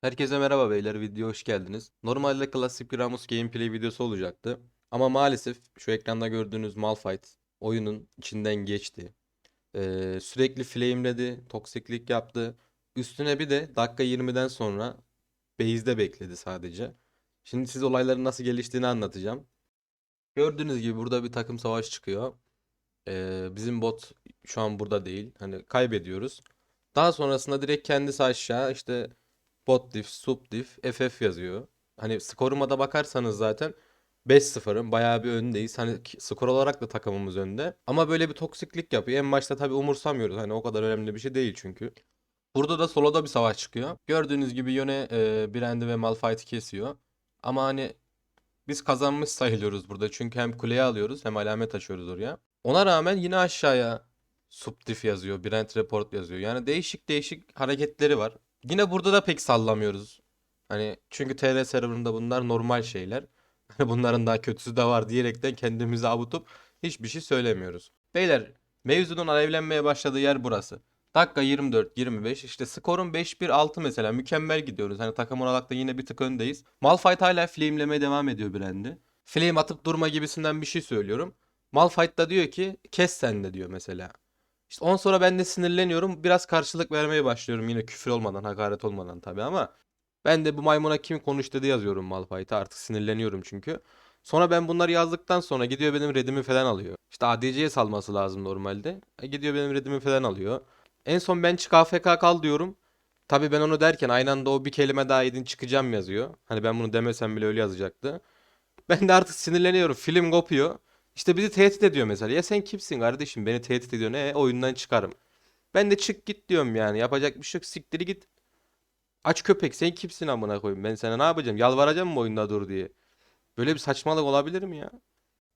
Herkese merhaba beyler, videoya hoş geldiniz. Normalde klasik bir Ramus gameplay videosu olacaktı. Ama maalesef şu ekranda gördüğünüz Malphite oyunun içinden geçti. Ee, sürekli flameledi, toksiklik yaptı. Üstüne bir de dakika 20'den sonra base'de bekledi sadece. Şimdi size olayların nasıl geliştiğini anlatacağım. Gördüğünüz gibi burada bir takım savaş çıkıyor. Ee, bizim bot şu an burada değil. Hani kaybediyoruz. Daha sonrasında direkt kendisi aşağı işte bot diff, sub diff, FF yazıyor. Hani skoruma da bakarsanız zaten 5-0'ım. Bayağı bir öndeyiz. Hani skor olarak da takımımız önde. Ama böyle bir toksiklik yapıyor. En başta tabii umursamıyoruz. Hani o kadar önemli bir şey değil çünkü. Burada da soloda bir savaş çıkıyor. Gördüğünüz gibi Yone e, Brand'i ve Malphite'i kesiyor. Ama hani biz kazanmış sayılıyoruz burada. Çünkü hem kuleye alıyoruz hem alamet açıyoruz oraya. Ona rağmen yine aşağıya subdiff yazıyor. Brand report yazıyor. Yani değişik değişik hareketleri var. Yine burada da pek sallamıyoruz. Hani çünkü TR serverında bunlar normal şeyler. Hani bunların daha kötüsü de var diyerekten kendimizi avutup hiçbir şey söylemiyoruz. Beyler mevzunun alevlenmeye başladığı yer burası. Dakika 24-25 işte skorun 5-1-6 mesela mükemmel gidiyoruz. Hani takım olarak da yine bir tık öndeyiz. Malphite hala flamelemeye devam ediyor Brand'i. Flame atıp durma gibisinden bir şey söylüyorum. Malphite da diyor ki kes sen de diyor mesela. İşte on sonra ben de sinirleniyorum. Biraz karşılık vermeye başlıyorum yine küfür olmadan, hakaret olmadan tabii ama ben de bu maymuna kim konuş dedi yazıyorum Malphite'a. Artık sinirleniyorum çünkü. Sonra ben bunları yazdıktan sonra gidiyor benim redimi falan alıyor. İşte ADC'ye salması lazım normalde. E, gidiyor benim redimi falan alıyor. En son ben çık AFK kal diyorum. Tabii ben onu derken aynı anda o bir kelime daha edin çıkacağım yazıyor. Hani ben bunu demesem bile öyle yazacaktı. Ben de artık sinirleniyorum. Film kopuyor. İşte bizi tehdit ediyor mesela. Ya sen kimsin kardeşim? Beni tehdit ediyorsun. E oyundan çıkarım. Ben de çık git diyorum yani. Yapacak bir şey yok. Siktiri git. Aç köpek sen kimsin amına koyayım? Ben sana ne yapacağım? Yalvaracağım mı oyunda dur diye? Böyle bir saçmalık olabilir mi ya?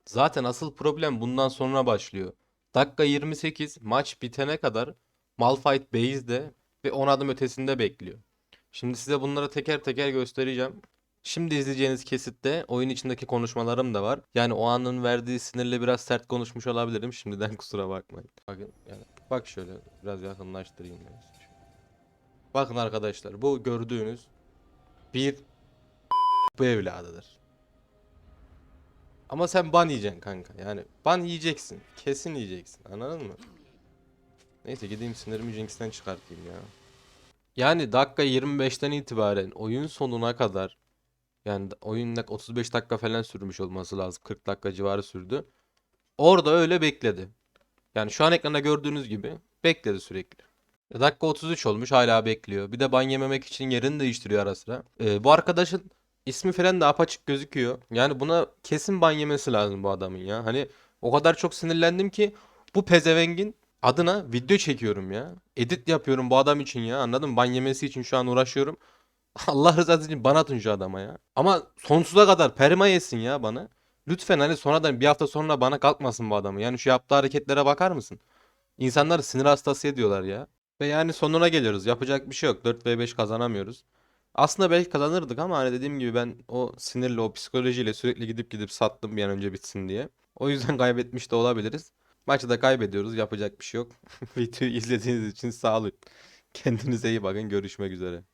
Zaten asıl problem bundan sonra başlıyor. Dakika 28 maç bitene kadar Malphite base'de ve 10 adım ötesinde bekliyor. Şimdi size bunları teker teker göstereceğim. Şimdi izleyeceğiniz kesitte oyun içindeki konuşmalarım da var. Yani o anın verdiği sinirle biraz sert konuşmuş olabilirim. Şimdiden kusura bakmayın. Bakın yani bak şöyle biraz yakınlaştırayım size. Bakın arkadaşlar bu gördüğünüz bir bu evladıdır. Ama sen ban yiyeceksin kanka. Yani ban yiyeceksin. Kesin yiyeceksin. Anladın mı? Neyse gideyim sinirimi Jinx'ten çıkartayım ya. Yani dakika 25'ten itibaren oyun sonuna kadar yani oyun dak- 35 dakika falan sürmüş olması lazım. 40 dakika civarı sürdü. Orada öyle bekledi. Yani şu an ekranda gördüğünüz gibi bekledi sürekli. E, Dakika 33 olmuş hala bekliyor. Bir de ban yememek için yerini değiştiriyor ara sıra. E, bu arkadaşın ismi falan da apaçık gözüküyor. Yani buna kesin ban yemesi lazım bu adamın ya. Hani o kadar çok sinirlendim ki bu pezevengin adına video çekiyorum ya. Edit yapıyorum bu adam için ya. Anladın mı? Ban yemesi için şu an uğraşıyorum. Allah rızası için ban atın şu adama ya. Ama sonsuza kadar perma yesin ya bana. Lütfen hani sonradan bir hafta sonra bana kalkmasın bu adamı. Yani şu yaptığı hareketlere bakar mısın? İnsanları sinir hastası ediyorlar ya. Ve yani sonuna geliyoruz. Yapacak bir şey yok. 4v5 kazanamıyoruz. Aslında belki kazanırdık ama hani dediğim gibi ben o sinirle, o psikolojiyle sürekli gidip gidip sattım bir an önce bitsin diye. O yüzden kaybetmiş de olabiliriz. Maçı da kaybediyoruz. Yapacak bir şey yok. Videoyu izlediğiniz için sağ olun. Kendinize iyi bakın. Görüşmek üzere.